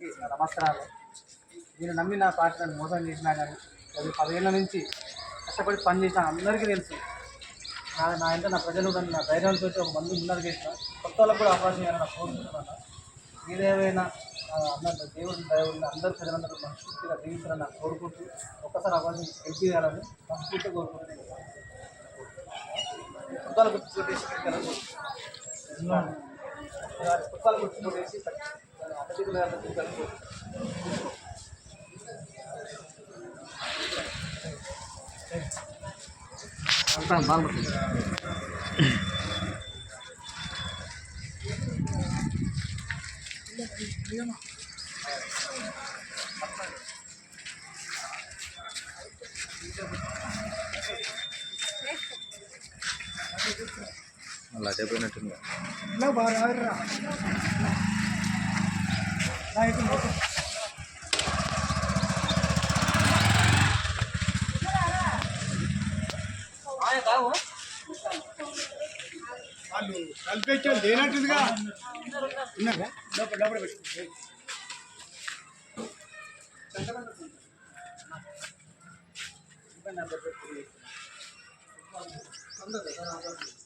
నమస్కారాలు. నేను నమ్మి నా పార్టీ నన్ను మోసం చేసినా కానీ అది పదేళ్ళ నుంచి కష్టపడి పని చేసిన అందరికీ తెలుసు. నా నా ఇంట్లో నా ప్రజలు కూడా నా ధైర్యంతో ఒక మంది ముందర చేసిన కొత్త వాళ్ళకు కూడా అవకాశం ఇవ్వాలని నా కోరుకుంటున్నాను ఏదేమైనా అందరూ దేవుడి దైవుడిని అందరూ ప్రజలందరూ మనస్ఫూర్తిగా జీవించాలని నాకు కోరుకుంటూ ఒక్కసారి అవకాశం హెల్ప్ చేయాలని మనస్ఫూర్తిగా కోరుకుంటున్నాను. కొత్త వాళ్ళకు గుర్తు కొత్త గుర్తు వేసి நல்லா டெபிள் நட்டுங்க என்ன பாரு వాళ్ళు కలిపెట్టారు లేనట్టుగా ఉన్నారా లోపల లోపల పెట్టు ఒక్కసారి